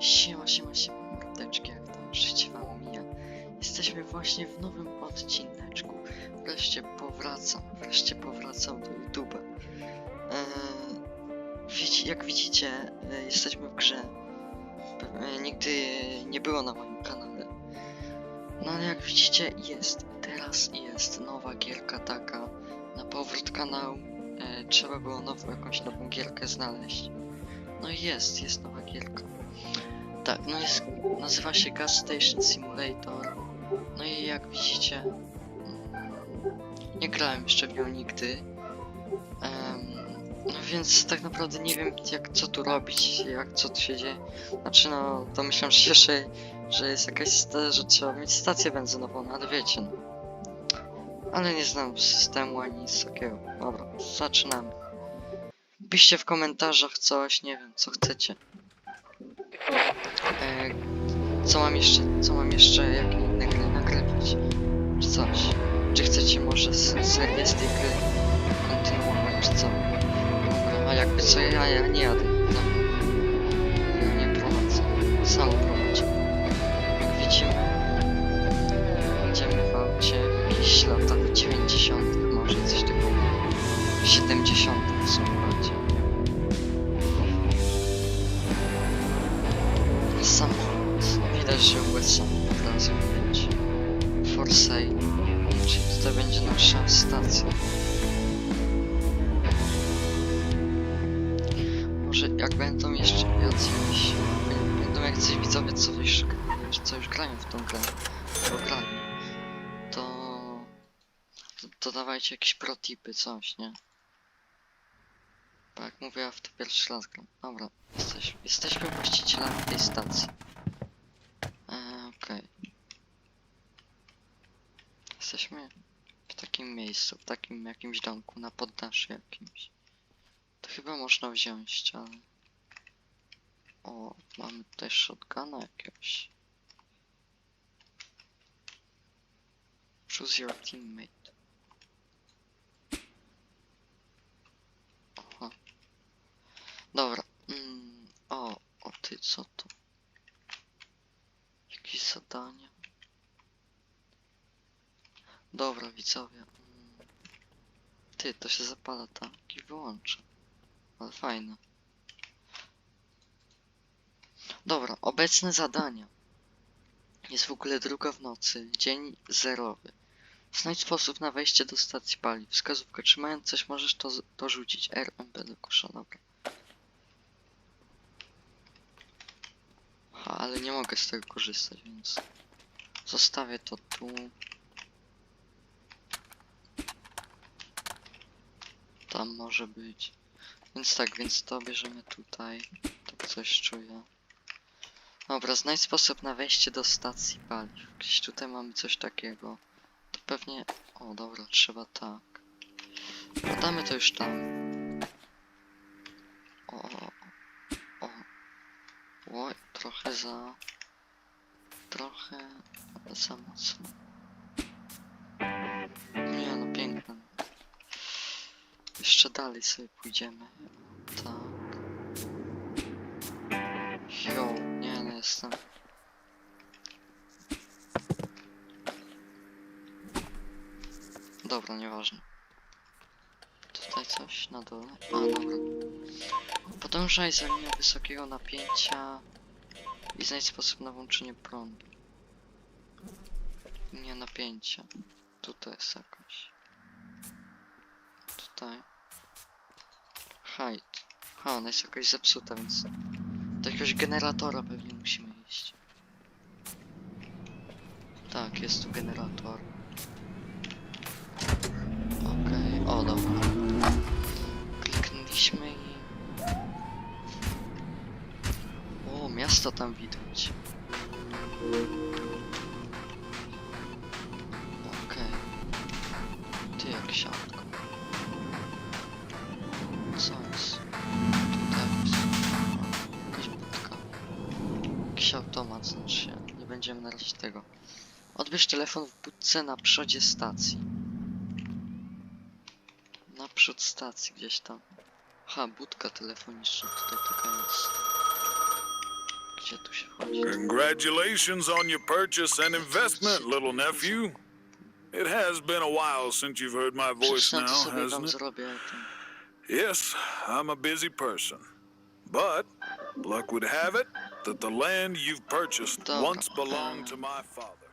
Siema, siema, siema, mordeczki, jak tam życie wam mija. Jesteśmy właśnie w nowym odcineczku. Wreszcie powracam, wreszcie powracam do YouTube'a. Eee, jak widzicie, e, jesteśmy w grze. Nigdy nie było na moim kanale. No ale jak widzicie, jest. Teraz jest nowa gierka taka. Na powrót kanału e, trzeba było nową, jakąś nową gierkę znaleźć. No i jest, jest nowa gierka. Tak, no jest, nazywa się Gas Station Simulator. No i jak widzicie, nie grałem jeszcze w nią nigdy. Em, no więc tak naprawdę nie wiem jak co tu robić, jak co tu się dzieje. Znaczy no, domyślam się, że, że jest jakaś że trzeba mieć stację benzynową, no ale wiecie no. Ale nie znam systemu ani nic takiego. Dobra, zaczynamy. Piszcie w komentarzach coś, nie wiem, co chcecie. E, co mam jeszcze, co mam jeszcze, jakie inne gry nagrywać? Czy coś? Czy chcecie może serię z tej gry kontynuować, czy co? A jakby co, ja, ja nie jadę. No. Ja nie prowadzę. Samo prowadzi. Jak widzimy, idziemy w aucie w jakichś latach 90 może coś takiego. 70 w sumie nasza stacja. Może jak będą jeszcze jacyś... Będą jacyś widzowie, co już, co już grają w tą grę, to... To, to dawajcie jakieś protipy, coś, nie? Bo jak mówię, ja w to pierwszy raz gram. Dobra, jesteśmy, jesteśmy właścicielami tej stacji. Eee, okej. Jesteśmy w takim miejscu, w takim jakimś domku, na poddaszu jakimś. To chyba można wziąć, ale... O, mamy tutaj shotguna jakiegoś. Choose your teammate. Aha. Dobra. Mm, o, o ty co to? Jakieś zadania? Dobra, widzowie. Mm. Ty, to się zapala tak i wyłącza. Ale fajne. Dobra, obecne zadania. Jest w ogóle druga w nocy, dzień zerowy. Znajdź sposób na wejście do stacji paliw. Wskazówka, trzymając coś możesz to, z- to rzucić. RMB do kosza, dobra. Ha, ale nie mogę z tego korzystać, więc zostawię to tu. Tam może być. Więc tak, więc to bierzemy tutaj. Tak coś czuję. Dobra, znajdź sposób na wejście do stacji paliw. Gdzieś tutaj mamy coś takiego. To pewnie... O, dobra, trzeba tak. Podamy to już tam. O, o, o. Oj, trochę za... Trochę za mocno. Jeszcze dalej sobie pójdziemy. Tak. Jo, nie no, jestem... Dobra, nieważne. Tutaj coś na dole. A, dobra. Podążaj za linią wysokiego napięcia i znajdź sposób na włączenie prądu. Linia napięcia. Tutaj jest jakaś. Tutaj. Height. Ha, ona jest jakaś zepsuta, więc do jakiegoś generatora pewnie musimy iść. Tak, jest tu generator. Okej, o dobra. Kliknęliśmy i... O, miasto tam widać. Okej. Ty jak siatko. Na razie tego. Odbierz telefon w budce na przodzie stacji. Naprzód stacji gdzieś tam. Ha, budka telefoniczna tutaj taka jest. gdzie tu się wchodzi? Congratulations on your purchase and investment, little nephew. It has been a while since you've heard my voice na now, hasn't it? Yes, I'm a busy person. But luck would have it that the land you've purchased Dobra, once belonged to my father.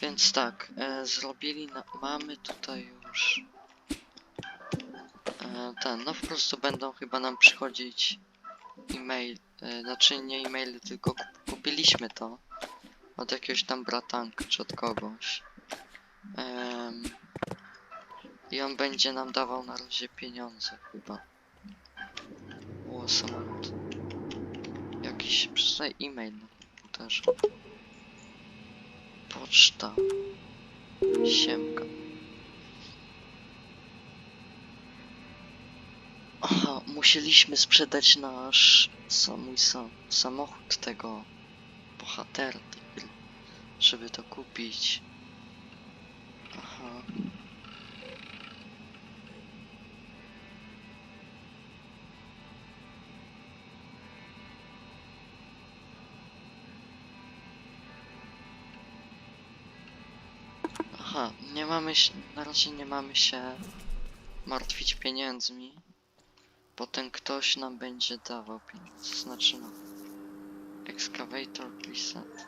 Więc tak, e, zrobili na... Mamy tutaj już... E, ten, no po prostu będą chyba nam przychodzić e-mail, e, znaczy nie e-maily, tylko kup- kupiliśmy to od jakiegoś tam bratanka czy od kogoś. I on będzie nam dawał na razie pieniądze chyba. O, samolot. Jakiś, przeczytaj e-mail na komputerze. Poczta. Siemka. Aha, musieliśmy sprzedać nasz mój sam, samochód tego bohatera żeby to kupić. Aha. Mamy się, na razie nie mamy się martwić pieniędzmi, bo ten ktoś nam będzie dawał pieniądze, znaczy no, excavator reset.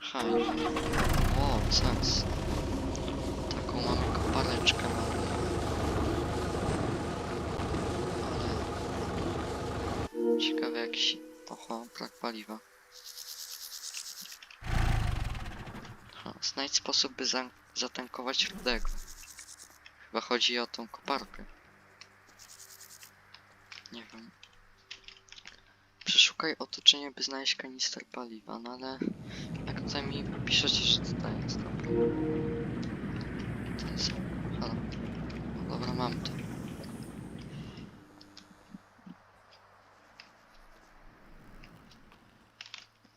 Haj, o, sens. Taką mamy kopareczkę mamy. Ale, ciekawe jakiś, oho, brak paliwa. Znajdź sposób, by za zatankować rudego. Chyba chodzi o tą koparkę. Nie wiem. Przeszukaj otoczenie, by znaleźć kanister paliwa, no ale jak tutaj mi piszecie, że tutaj jest, dobra. To jest... Halo. No dobra, mam to.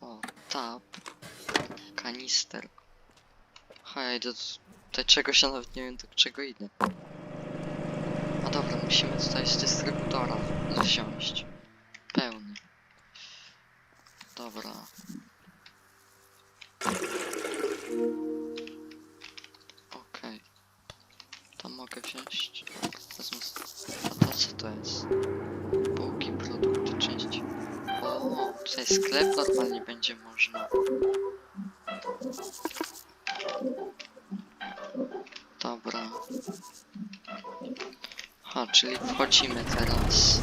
O, tap. Kanister. Aha, ja idę do czegoś, ja nawet nie wiem do czego idę. A dobra, musimy tutaj z dystrybutora wziąć. Pełny. Dobra. Okej. To mogę wziąć. A to co to jest? Bułki, produkty, części. O, tutaj sklep normalnie będzie można. Czyli wchodzimy teraz.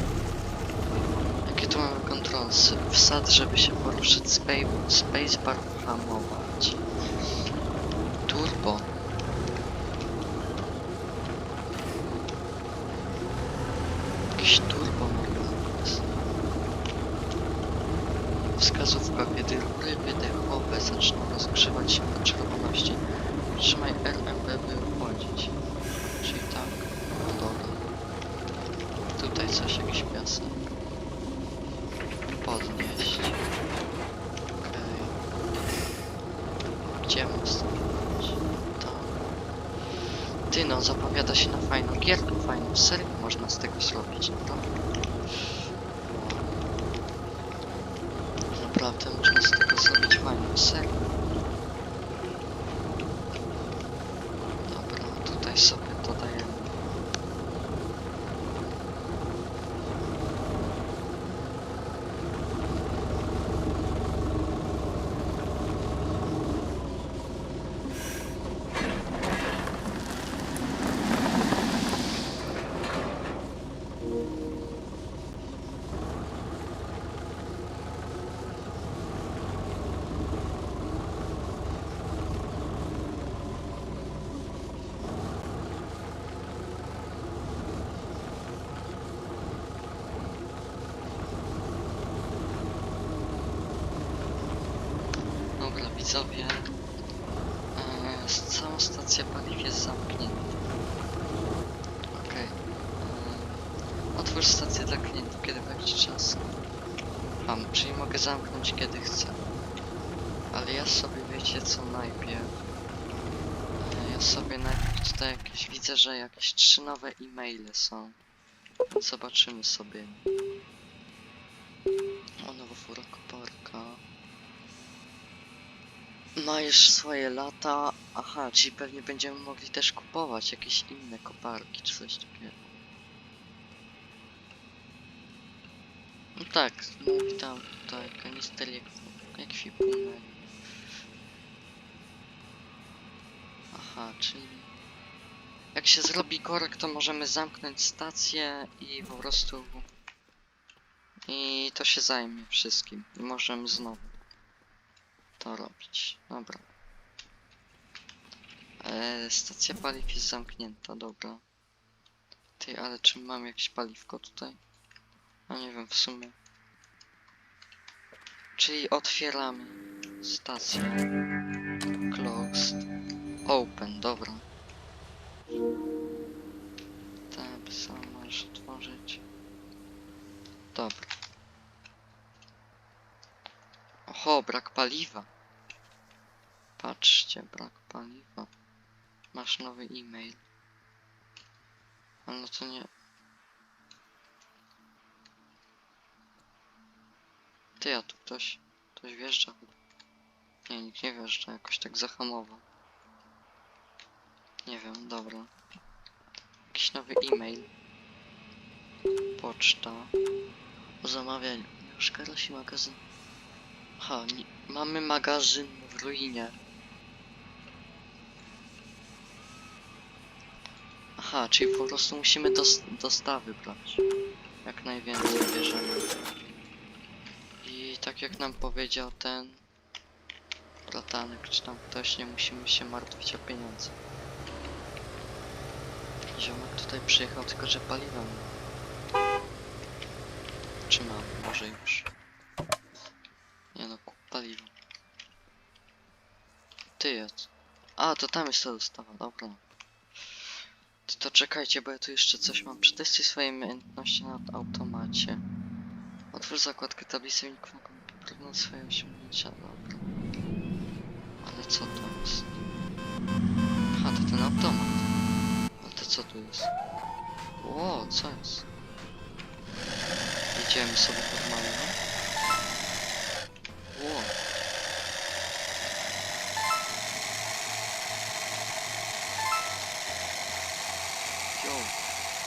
Jakie tu mamy kontrolsy? Wsad, żeby się poruszyć. Space, spacebar hamować. Turbo. Jakiś turbo. Wskazówka, kiedy rury wydechowe zaczną rozgrzewać się do czerwoności. Trzymaj RMB, by wchodzić. Czyli tak. No dobra. Tutaj coś, jakiś piasek. Podnieść. Okej. Gdzie mam stanąć? Tam. Ty no, zapowiada się na fajną gierkę, fajną serię można z tego zrobić, naprawdę. Naprawdę można z tego zrobić fajną serię. Dobra, tutaj sobie dodajemy. Dobra, widzowie. E, cała stacja paliw jest zamknięta. Okej. E, Otwórz stację dla klientów, kiedy będzie czas. Mam, czyli mogę zamknąć kiedy chcę. Ale ja sobie wiecie co najpierw. E, ja sobie najpierw tutaj jakieś widzę, że jakieś trzy nowe e-maile są. Zobaczymy sobie. O, nowa fura koparka. Ma już swoje lata. Aha, czyli pewnie będziemy mogli też kupować jakieś inne koparki czy coś takiego. No tak, mówi tam tutaj kanister jak, ekwipunek. Aha, czyli jak się zrobi korek, to możemy zamknąć stację i po prostu i to się zajmie wszystkim. I możemy znowu to robić. Dobra. E, stacja paliw jest zamknięta, dobra. Ty, ale czy mam jakieś paliwko tutaj? A nie wiem, w sumie. Czyli otwieramy stację. Closed. Open, dobra. Paliwa. Patrzcie, brak paliwa. Masz nowy e-mail. A no to nie. Ty, a tu ktoś, ktoś wjeżdża chyba. Nie, nikt nie wjeżdża, jakoś tak zahamował. Nie wiem, dobra. Jakiś nowy e-mail. Poczta. O zamawianiu. Już karosi magazyn. Ha, nie, mamy magazyn w ruinie. Aha, czyli po prostu musimy dos dostawy brać. Jak najwięcej bierzemy. I tak jak nam powiedział ten bratanek, czy tam ktoś, nie musimy się martwić o pieniądze. Ziomek tutaj przyjechał, tylko że ma. Czy mam? Może już. Nie no, kup paliwo. Ty. A, to tam jest ta dostawa, dobra. Ty to czekajcie, bo ja tu jeszcze coś mam. Przetestuj swoje umiejętności na automacie. Otwórz zakładkę tablicy wyników, mogą poprawić swoje osiągnięcia, dobra. Ale co to jest? Aha, to ten automat. A to co tu jest? Ło, co jest? Idziemy sobie normalnie. Ło.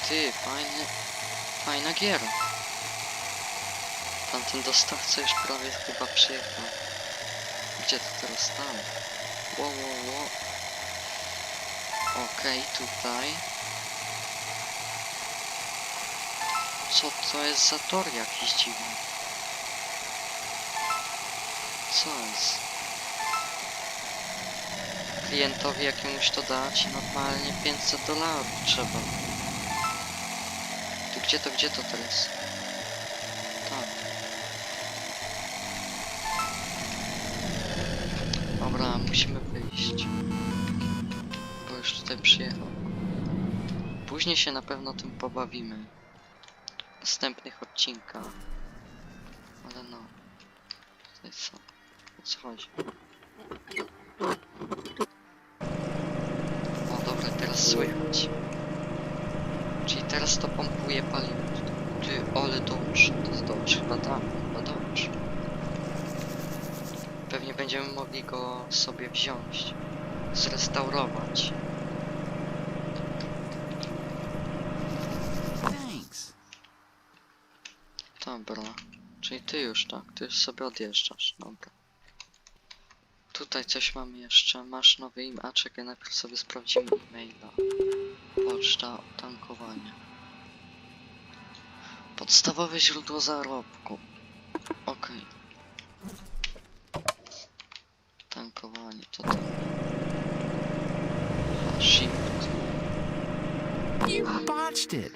Ty, fajny, fajna giera. Tamten dostawca już prawie chyba przyjechał. Gdzie to teraz tam? Ło, ło, ło. Okej, tutaj. Co to jest za tor jakiś dziwny? Co jest? Klientowi jakiemuś to dać normalnie 500 dolarów trzeba. Gdzie to, gdzie to teraz? Tak. Dobra, musimy wyjść. Bo już tutaj przyjechał. Później się na pewno tym pobawimy. W następnych odcinkach. Ale no. Tutaj co? O co chodzi? O dobra, teraz słychać. Czyli teraz to pompuje paliwo. Ty, to jest dobrze, chyba tam, chyba dobrze. Pewnie będziemy mogli go sobie wziąć, zrestaurować. Thanks. Dobra, czyli ty już tak, ty już sobie odjeżdżasz, dobra. Tutaj coś mamy jeszcze, masz nowy im, a czekaj, najpierw sobie sprawdzimy e-maila. Poczta, tankowanie. Podstawowe źródło zarobku. Okej. Tankowanie, to. A, Shift. You botched it.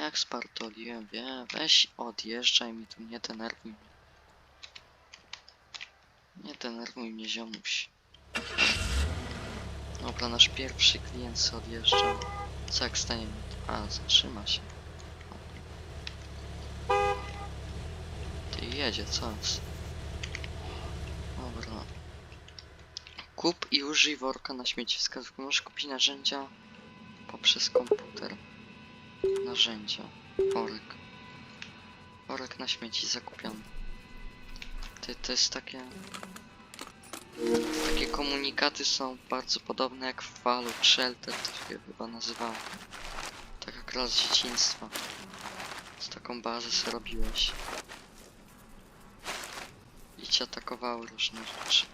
Jak spartoliłem, wie, weź odjeżdżaj mi tu, nie denerwuj mnie. Nie denerwuj mnie, ziomuś. Dobra, nasz pierwszy klient se odjeżdża. Co jak stanie mi? A, zatrzyma się. Ty jedzie, co jest? Dobra. Kup i użyj worka na śmieci wskazówki. Możesz kupić narzędzia poprzez komputer. Narzędzia. Worek. Worek na śmieci zakupiony. To, to jest takie... Takie komunikaty są bardzo podobne jak w Falu, Shelter to się chyba nazywało. Tak jak raz z dzieciństwa. Z taką bazę sobie robiłeś. I cię atakowały różne rzeczy.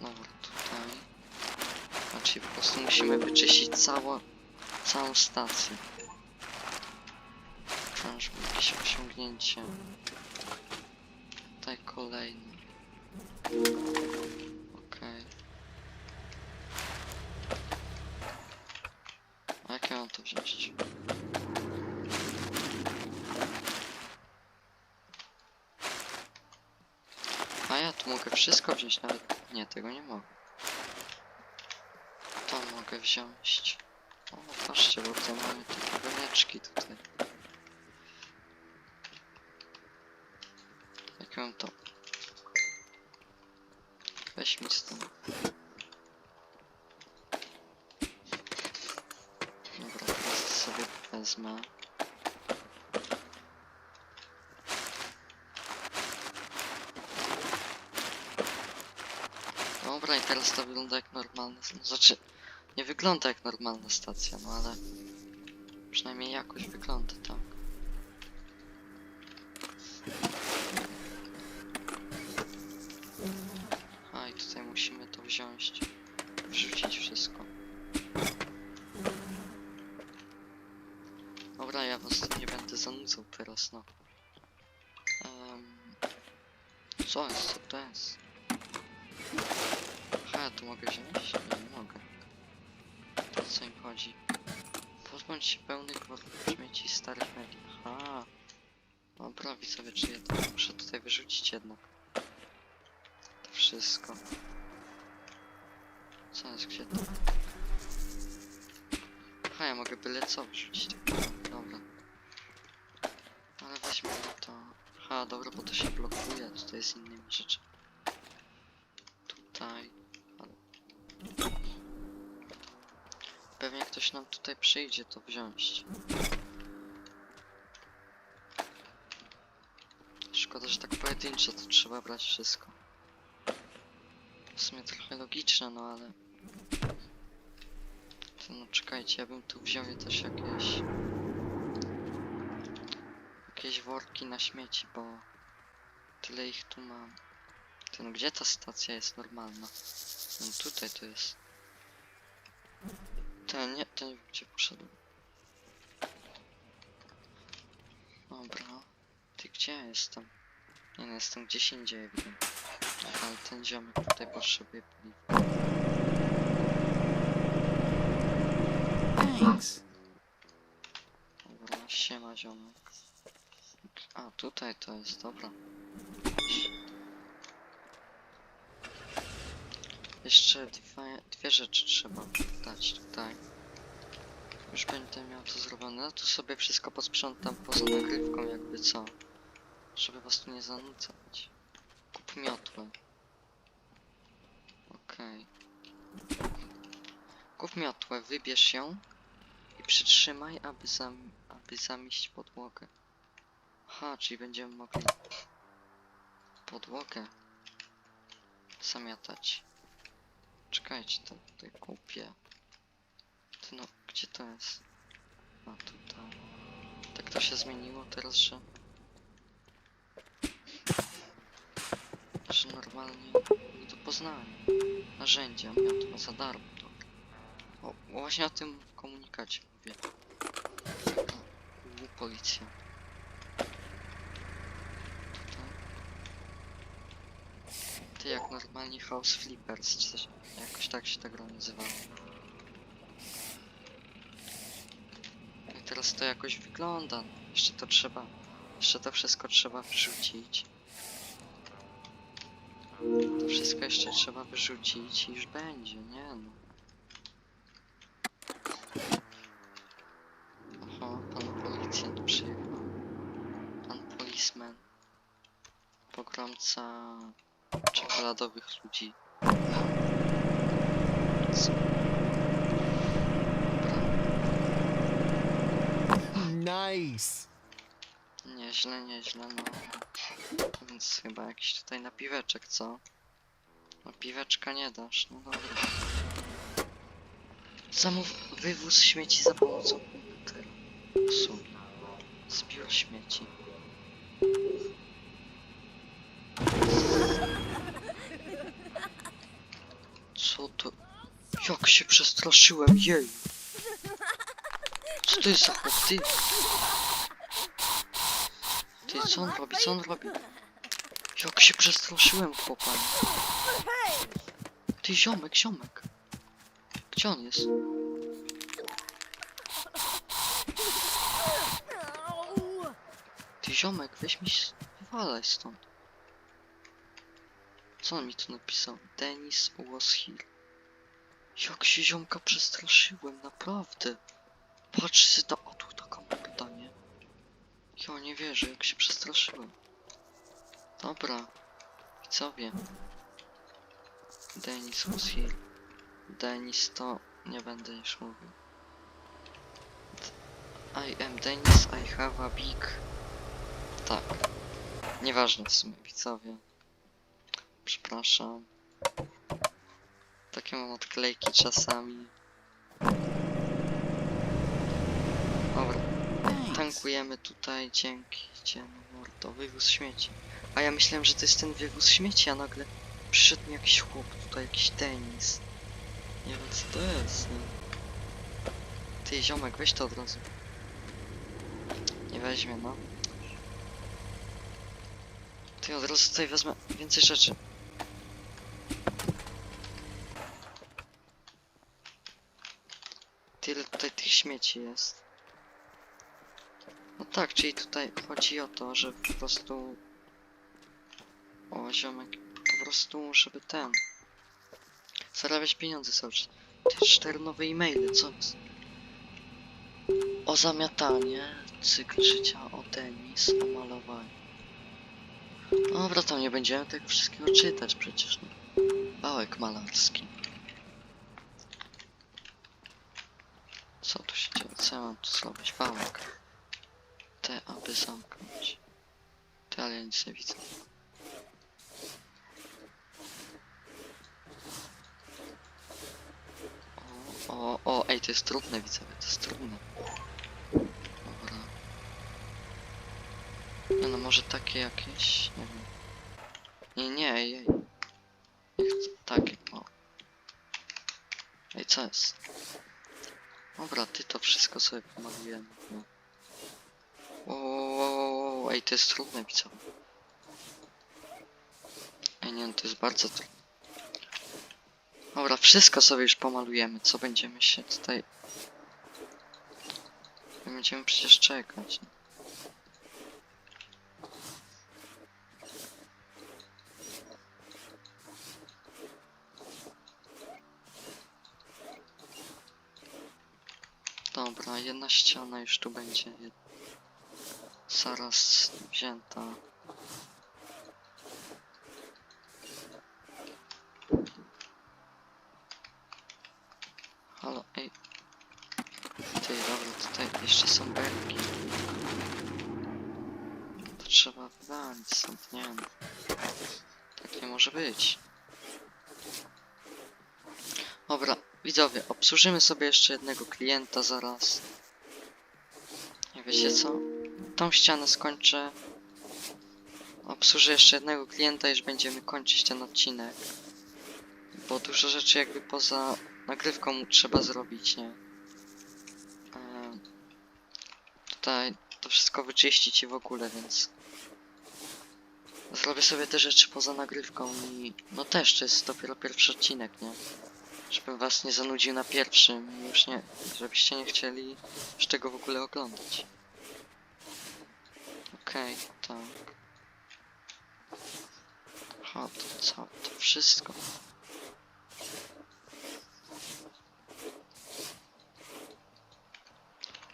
Dobra, tutaj. Znaczy po prostu musimy wyczyścić całą, całą stację. Chociażby jakieś osiągnięcie. Kolejny. Okej. A jak ja mam to wziąć? A ja tu mogę wszystko wziąć, nawet... Nie, tego nie mogę. To mogę wziąć. O, patrzcie, bo to mamy takie wemeczki tutaj. Jak mam to? Weź mi stąd. Dobra, teraz sobie wezmę. Dobra, i teraz to wygląda jak normalna... Znaczy, nie wygląda jak normalna stacja, no ale... Przynajmniej jakoś wygląda, tak. Co jest, co to jest? Ja tu mogę wziąć? Nie, nie mogę. To co im chodzi? Pozbądź się pełnych śmieci starych mebli. Aha. Dobra, widzowie, czy to muszę tutaj wyrzucić jednak. To wszystko. Co jest, gdzie to? Aha, ja mogę byle co wrzucić. Dobra. Ale weźmy to. Dobra, bo to się blokuje tutaj z innymi rzeczami. Tutaj. Pewnie ktoś nam tutaj przyjdzie to wziąć. Szkoda, że tak pojedynczo to trzeba brać wszystko. W sumie trochę logiczne, no ale... To no czekajcie, ja bym tu wziął też jakieś... Jakieś worki na śmieci, bo... Tyle ich tu mam. Ty no gdzie ta stacja jest normalna? No tutaj to jest. Ten nie, ten wiem gdzie poszedłem. Dobra. Ty gdzie ja jestem? Nie no, jestem gdzieś indziej ewidentnie. Ale ten ziomek tutaj potrzebuje paliwa. Thanks. Dobra, siema ziomek. A, tutaj to jest, dobra. Jeszcze dwie, dwie rzeczy trzeba dać tutaj. Już będę miał to zrobione. No tu sobie wszystko posprzątam poza nagrywką, jakby co. Żeby was tu nie zanudzać. Kup miotłę. Okej. Kup miotłę, wybierz ją i przytrzymaj, aby, zam aby zamieść podłogę. Aha, czyli będziemy mogli podłogę zamiatać. Czekajcie, to tutaj kupię. Ty no, gdzie to jest? A tutaj. Tak to się zmieniło teraz, że... Że normalnie nie do poznania. Narzędzia, miotła za darmo. O, właśnie o tym komunikacie mówię. Policja. Ty jak normalnie House Flippers, czy coś, jakoś tak się ta gra nazywała. No i teraz to jakoś wygląda. Jeszcze to trzeba, jeszcze to wszystko trzeba wyrzucić. To wszystko jeszcze trzeba wyrzucić i już będzie, nie no. Oho, pan policjant przyjechał. Pan policeman. Pogromca czekoladowych ludzi. Nice. Nieźle, nieźle, no. Więc chyba jakiś tutaj napiweczek, co? Napiweczka nie dasz, no dobra. Zamów wywóz śmieci za pomocą komputera. Usługi. Zbiór śmieci. Co to? Jak się przestraszyłem, jej! Co to jest za chłop, ty? Ty, co on robi, co on robi? Jak się przestraszyłem, chłopanie. Ty, ziomek, ziomek. Gdzie on jest? Ty, ziomek, weź mi... Wywalaj stąd. Co on mi tu napisał? Denis was here. Jak się ziomka przestraszyłem, naprawdę. Patrz się ta... O, tu taka morda, nie? Ja nie wierzę, jak się przestraszyłem. Dobra. Widzowie. Denis was here. Denis to... Nie będę już mówił. I am Denis, I have a big... Tak. Nieważne w sumie, widzowie. Przepraszam. Takie mam odklejki czasami. Dobra. Tankujemy tutaj, dzięki, idziemy, mordo, wywóz śmieci. A ja myślałem, że to jest ten wywóz śmieci, a nagle przyszedł mi jakiś chłop, tutaj jakiś tenis. Nie wiem co to jest, nie? Ty, ziomek, weź to od razu. Nie weźmie, no. Ty, od razu tutaj wezmę więcej rzeczy. Tyle tutaj tych śmieci jest. No tak, czyli tutaj chodzi o to, że po prostu... O, ziomek, po prostu, żeby ten... Zarabiać pieniądze cały czas. Te cztery nowe e-maile, co? O zamiatanie, cykl życia, o tenis, o malowanie. Dobra, tam nie będziemy tego wszystkiego czytać przecież, no. Bałek malarski. Co tu się dzieje? Co ja mam tu zrobić? Wałek. Te, aby zamknąć. Te, ale ja nic nie widzę. O, o, o, ej, to jest trudne, widzowie, to jest trudne. Dobra. Nie no, może takie jakieś, nie wiem. Nie, nie, ej, ej. Nie chcę, takie, o. Ej, co jest? Dobra, ty to wszystko sobie pomalujemy. No. O, ej, to jest trudne, widzowie. Ej, nie, no, to jest bardzo trudne. Dobra, wszystko sobie już pomalujemy, co będziemy się tutaj... Będziemy przecież czekać. Dobra, jedna ściana już tu będzie zaraz wzięta. Halo, ej. Ty, dobra, tutaj jeszcze są belki. To trzeba wywalić stąd, nie. Tak nie może być. Dobra, widzowie, obsłużymy sobie jeszcze jednego klienta zaraz. Nie wiecie co? Tą ścianę skończę. Obsłużę jeszcze jednego klienta, już będziemy kończyć ten odcinek. Bo dużo rzeczy jakby poza nagrywką trzeba zrobić, nie? Tutaj to wszystko wyczyścić i w ogóle, więc zrobię sobie te rzeczy poza nagrywką i no też to jest dopiero pierwszy odcinek, nie? Żebym was nie zanudził na pierwszym już nie, żebyście nie chcieli już tego w ogóle oglądać. Okej, tak. Ha, to co? To wszystko.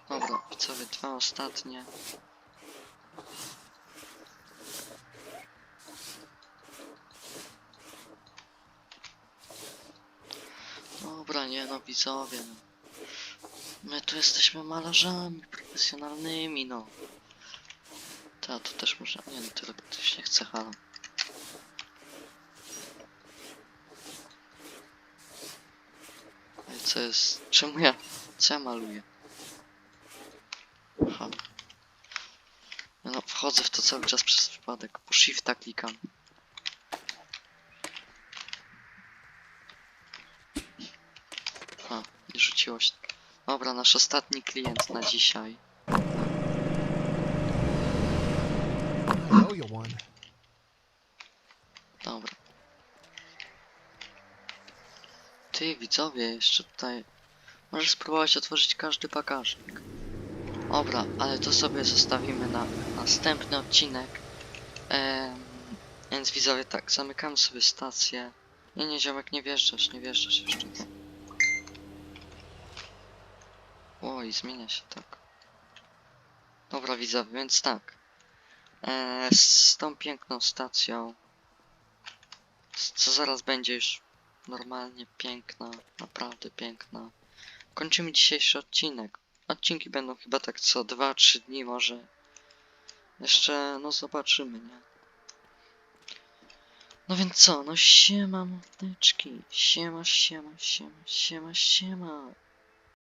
Dobra, widzowie, dwa ostatnie. Dobra, no, widzowie. no. My tu jesteśmy malarzami, profesjonalnymi, no. Ta, to też można, nie no, tyle ktoś nie chce, halo. Ej, co jest, czemu ja, co ja maluję? Aha. No, wchodzę w to cały czas przez przypadek, po shifta klikam. Dobra, nasz ostatni klient na dzisiaj. Dobra. Ty, widzowie, jeszcze tutaj... Możesz spróbować otworzyć każdy bagażnik. Dobra, ale to sobie zostawimy na następny odcinek. Em, więc widzowie, tak, zamykamy sobie stację. Nie, nie, ziomek, nie wjeżdżasz, nie wjeżdżasz jeszcze. Oj, zmienia się tak. Dobra, widzowie, więc tak. E, z tą piękną stacją co zaraz będzie już normalnie piękna, naprawdę piękna. Kończymy dzisiejszy odcinek. Odcinki będą chyba tak co 2-3 dni może. Jeszcze, no zobaczymy, nie? No więc co, no siema mordeczki, siema, siema, siema, siema, siema.